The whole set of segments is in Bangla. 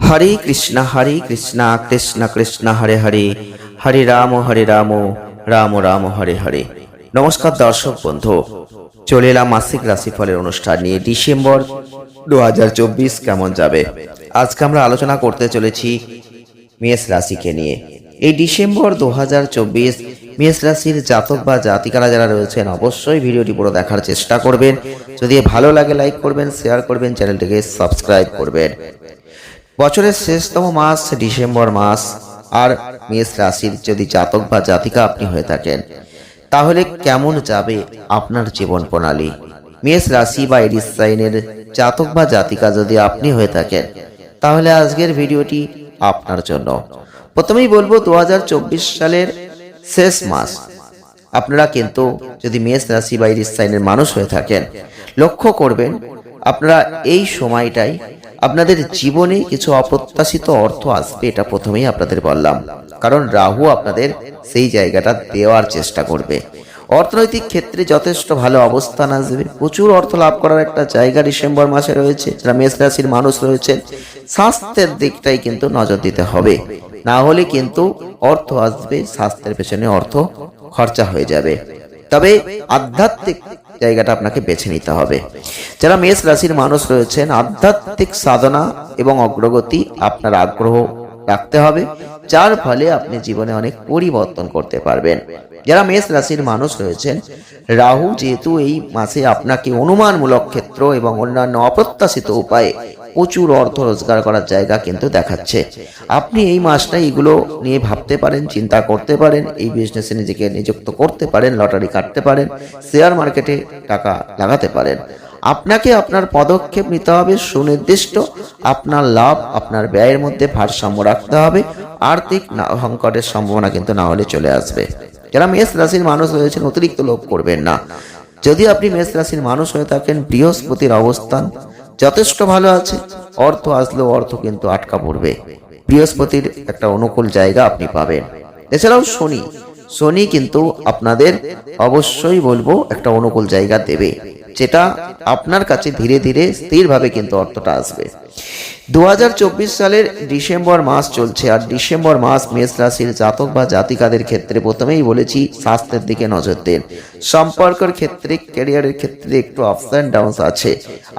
হরে কৃষ্ণ হরে কৃষ্ণ কৃষ্ণ কৃষ্ণ হরে হরে হরে রাম হরে রাম রাম রাম হরে হরে নমস্কার দর্শক বন্ধু, চলে এলাম মাসিক রাশিফলের অনুষ্ঠান নিয়ে। ডিসেম্বর দু হাজার চব্বিশ কেমন যাবে? আজকে আমরা আলোচনা করতে চলেছি মেষ রাশিকে নিয়ে। এই ডিসেম্বর দু হাজার চব্বিশ মেষ রাশির জাতক বা জাতিকারা যারা রয়েছেন, অবশ্যই ভিডিওটি পুরো দেখার চেষ্টা করবেন। যদি ভালো লাগে, লাইক করবেন, শেয়ার করবেন, চ্যানেলটিকে সাবস্ক্রাইব করবেন। বছরের শেষতম মাস, ডিসেম্বর মাস, আর মেষ রাশির যদি জাতক বা জাতিকা আপনি হয়ে থাকেন, তাহলে কেমন যাবে আপনার জীবন প্রণালী? মেষ রাশি বা এডিস সাইনের জাতক বা জাতিকা যদি আপনি হয়ে থাকেন, তাহলে আজকের ভিডিওটি আপনার জন্য। প্রথমেই বলব, দু হাজার চব্বিশ সালের শেষ মাস। আপনারা কিন্তু যদি মেষ রাশি বা এডিস সাইনের মানুষ হয়ে থাকেন, লক্ষ্য করবেন আপনারা এই সময়টাই আপনাদের জীবনে কিছু অপ্রত্যাশিত অর্থ আসবে, এটা প্রথমেই আপনাদের বললাম। কারণ রাহু আপনাদের সেই জায়গাটা দেওয়ার চেষ্টা করবে। অর্থনৈতিক ক্ষেত্রে যথেষ্ট ভালো অবস্থান আসবে। প্রচুর অর্থ লাভ করার একটা জায়গা ডিসেম্বর মাসে রয়েছে। যারা মেষ রাশির মানুষ রয়েছেন, স্বাস্থ্যের দিকটাই কিন্তু নজর দিতে হবে। না হলে কিন্তু অর্থ আসবে স্বাস্থ্যের পেছনে অর্থ খরচা হয়ে যাবে। তবে আধ্যাত্মিক জায়গাটা আপনাকে বেছে নিতে হবে। যারা মেষ রাশির মানুষ রয়েছেন, আধ্যাত্মিক সাধনা এবং অগ্রগতি আপনার আগ্রহ রাখতে হবে, যার ফলে আপনি জীবনে অনেক পরিবর্তন করতে পারবেন। যারা মেষ রাশির মানুষ রয়েছেন, রাহু যেহেতু এই মাসে আপনাকে অনুমানমূলক ক্ষেত্র এবং অন্যান্য অপ্রত্যাশিত উপায়ে প্রচুর অর্থ রোজগার করার জায়গা কিন্তু দেখাচ্ছে। আপনি এই মাসটা এগুলো নিয়ে ভাবতে পারেন, চিন্তা করতে পারেন, এই বিজনেসে নিজেকে নিযুক্ত করতে পারেন লটারি কাটতে পারেন শেয়ার মার্কেটে টাকা লাগাতে পারেন। আপনাকে আপনার পদক্ষেপ নিতে হবে সুনির্দিষ্ট, আপনার লাভ, আপনার ব্যয়ের মধ্যে ভারসাম্য রাখতে হবে, আর্থিক সংকটের সম্ভাবনা কিন্তু না হলে চলে আসবে। যারা মেষ রাশির মানুষ রয়েছেন, অতিরিক্ত লোভ করবেন না। যদি আপনি মেষ রাশির মানুষ হয়ে থাকেন, বৃহস্পতির অবস্থান যথেষ্ট ভালো আছে। অর্থ আসলেও অর্থ কিন্তু আটকা পড়বে। বৃহস্পতির একটা অনুকূল জায়গা আপনি পাবেন। এছাড়াও শনি। শনি কিন্তু আপনাদের অবশ্যই বলব একটা অনুকূল জায়গা দেবে। যেটা আপনার কাছে ধীরে ধীরে স্থিরভাবে কিন্তু অর্থটা আসবে। দু হাজার চব্বিশ সালের ডিসেম্বর মাস চলছে, আর ডিসেম্বর মাস মেষ রাশির জাতক বা জাতিকাদের ক্ষেত্রে প্রথমেই বলেছি স্বাস্থ্যের দিকে নজর দিন। সম্পর্কের ক্ষেত্রে, ক্যারিয়ারের ক্ষেত্রে একটু আপস অ্যান্ড ডাউনস আছে।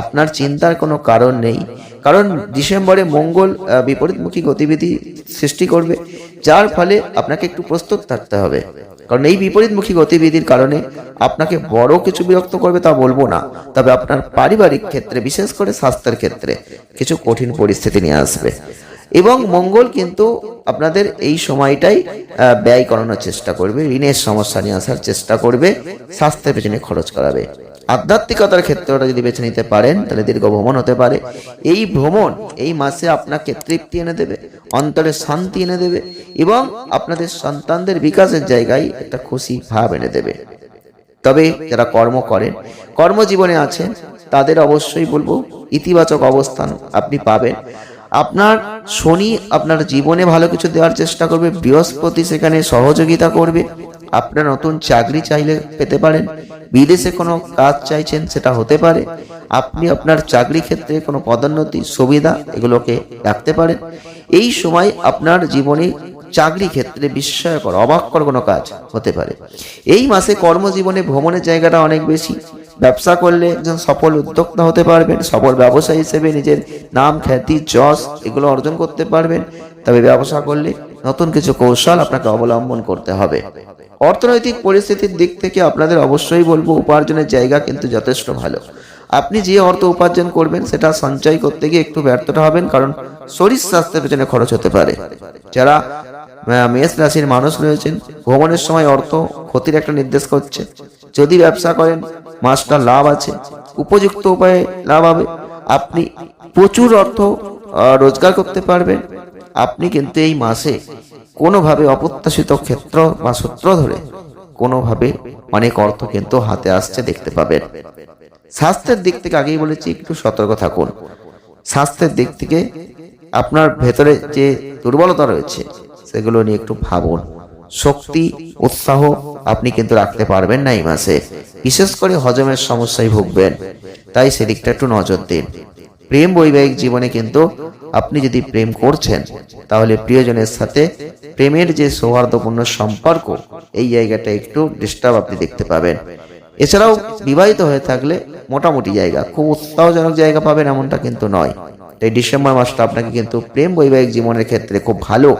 আপনার চিন্তার কোনো কারণ নেই, কারণ ডিসেম্বরে মঙ্গল বিপরীতমুখী গতিবিধি সৃষ্টি করবে, যার ফলে আপনাকে একটু প্রস্তুত থাকতে হবে। কারণ এই বিপরীতমুখী গতিবিধির কারণে আপনাকে বড় কিছু বিরক্ত করবে তা বলব না। তবে আপনার পারিবারিক ক্ষেত্রে, বিশেষ করে স্বাস্থ্যের ক্ষেত্রে কিছু কঠিন পরিস্থিতি নিয়ে আসবে। এবং মঙ্গল কিন্তু আপনাদের এই সময়টাই ব্যয় করানোর চেষ্টা করবে, ঋণের সমস্যা নিয়ে আসার চেষ্টা করবে, স্বাস্থ্যের পেছনে খরচ করাবে। আধ্যাত্মিকতার ক্ষেত্রে ওটা যদি বেছে নিতে পারেন, তাহলে দীর্ঘ ভ্রমণ হতে পারে। এই ভ্রমণ, এই মাসে আপনাকে তৃপ্তি এনে দেবে, অন্তরে শান্তি এনে দেবে এবং আপনাদের সন্তানদের বিকাশের জায়গায় একটা খুশি ভাব এনে দেবে। তবে যারা কর্ম করেন, কর্মজীবনে আছেন, তাদের অবশ্যই বলব, ইতিবাচক অবস্থান আপনি পাবেন। আপনার শনি আপনার জীবনে ভালো কিছু দেওয়ার চেষ্টা করবে, বৃহস্পতি সেখানে সহযোগিতা করবে। আপনার নতুন চাকরি চাইলে পেতে পারেন। বিদেশে কোনো কাজ চাইছেন, সেটা হতে পারে। আপনি আপনার চাকরি ক্ষেত্রে কোনো পদোন্নতি, সুবিধা এগুলোকে রাখতে পারেন। এই সময় আপনার জীবনে চাকরি ক্ষেত্রে বিস্ময়কর, অবাককর কোনো কাজ হতে পারে। এই মাসে কর্মজীবনে ভ্রমণের জায়গাটা অনেক বেশি। ব্যবসা করলে একজন সফল উদ্যোক্তা হতে পারবেন, সফল ব্যবসায়ী হিসেবে নিজের নাম, খ্যাতি, যশ এগুলো অর্জন করতে পারবেন। তবে ব্যবসা করলে নতুন কিছু কৌশল আপনাকে অবলম্বন করতে হবে। অর্থনৈতিক পরিস্থিতির দিক থেকে আপনাদের অবশ্যই বলব, উপার্জনের জায়গা কিন্তু যথেষ্ট ভালো। আপনি যে অর্থ উপার্জন করবেন, সেটা সঞ্চয় করতে গিয়ে একটু ব্যর্থতা হবেন, কারণ শরীর স্বাস্থ্যের পেছনে খরচ হতে পারে। যারা মেষ রাশির মানুষ রয়েছেন, ভ্রমণের সময় অর্থ ক্ষতির একটা নির্দেশ করছে। যদি ব্যবসা করেন, মাসটা লাভ আছে, উপযুক্ত উপায়ে লাভ হবে। আপনি প্রচুর অর্থ রোজগার করতে পারবেন। আপনি কিন্তু এই মাসে কোনোভাবে অপ্রত্যাশিত ক্ষেত্র বা সূত্র ধরে কোনোভাবে অনেক অর্থ কিন্তু হাতে আসছে দেখতে পাবেন। স্বাস্থ্যের দিক থেকে আগেই বলেছি, একটু সতর্ক থাকুন। স্বাস্থ্যের দিক থেকে আপনার ভেতরে যে দুর্বলতা রয়েছে, সেগুলো নিয়ে একটু ভাবুন। শক্তি, উৎসাহ আপনি কিন্তু রাখতে পারবেন না এই মাসে। বিশেষ করে হজমের সমস্যায় ভুগবেন। তাই সেদিকটা একটু নজর দিন। প্রেম বৈবাহিক জীবনে কিন্তু আপনি যদি প্রেম করছেন, তাহলে প্রিয়জনের সাথে প্রেমের যে সৌহার্দ্যপূর্ণ সম্পর্ক, এই জায়গাটা একটু ডিস্টার্ব আপনি দেখতে পাবেন। এছাড়াও বিবাহিত হয়ে থাকলে মোটামুটি জায়গা, খুব উৎসাহজনক জায়গা পাবেন এমনটা কিন্তু নয়। তাই ডিসেম্বর মাসটা আপনাকে কিন্তু প্রেম বৈবাহিক জীবনের ক্ষেত্রে খুব ভালো,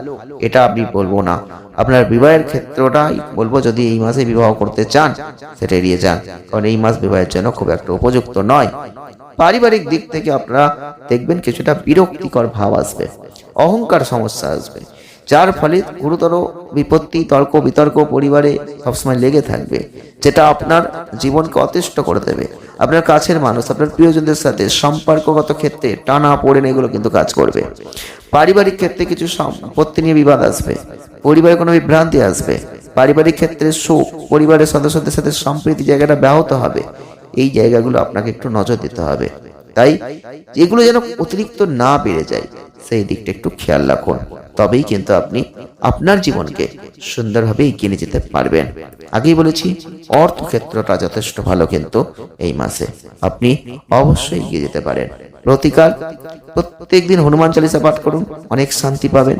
এটা আপনি বলব না। আপনার বিবাহের ক্ষেত্রটাই বলব, যদি এই মাসে বিবাহ করতে চান, সেটা এড়িয়ে যান। কারণ এই মাস বিবাহের জন্য খুব একটা উপযুক্ত নয়। পারিবারিক দিক থেকে আপনারা দেখবেন কিছুটা বিরক্তিকর ভাব আসবে, অহংকার সমস্যা আসবে, যার ফলে গুরুতর বিপত্তি, তর্ক, বিতর্ক পরিবারে সবসময় লেগে থাকবে, যেটা আপনার জীবনকে অতিষ্ঠ করে দেবে। আপনার কাছের মানুষ, আপনার প্রিয়জনদের সাথে সম্পর্কগত ক্ষেত্রে টানা পড়েন, এগুলো কিন্তু কাজ করবে। পারিবারিক ক্ষেত্রে কিছু সম্পত্তি নিয়ে বিবাদ আসবে, পরিবারে কোনো বিভ্রান্তি আসবে, পারিবারিক ক্ষেত্রে সুখ, পরিবারের সদস্যদের সাথে সম্প্রীতি জায়গাটা ব্যাহত হবে। এই জায়গাগুলো আপনাকে একটু নজর দিতে হবে। তাই এগুলো যেন অতিরিক্ত না বেড়ে যায়, সেই দিকটা একটু খেয়াল রাখুন। তবেই কিন্তু আপনি আপনার জীবনকে সুন্দরভাবে এগিয়ে নিয়ে যেতে পারবেন। আগেই বলেছি অর্থ ক্ষেত্রটা যথেষ্ট ভালো কিন্তু এই মাসে। আপনি অবশ্যই এগিয়ে যেতে পারেন। প্রতিকার প্রত্যেক দিন হনুমান চালিসা পাঠ করুন, অনেক শান্তি পাবেন।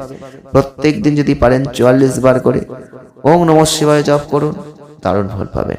প্রত্যেক দিন যদি পারেন চুয়াল্লিশ বার করে, ওং নম শিবায় জপ করুন, দারুণ ফল পাবেন।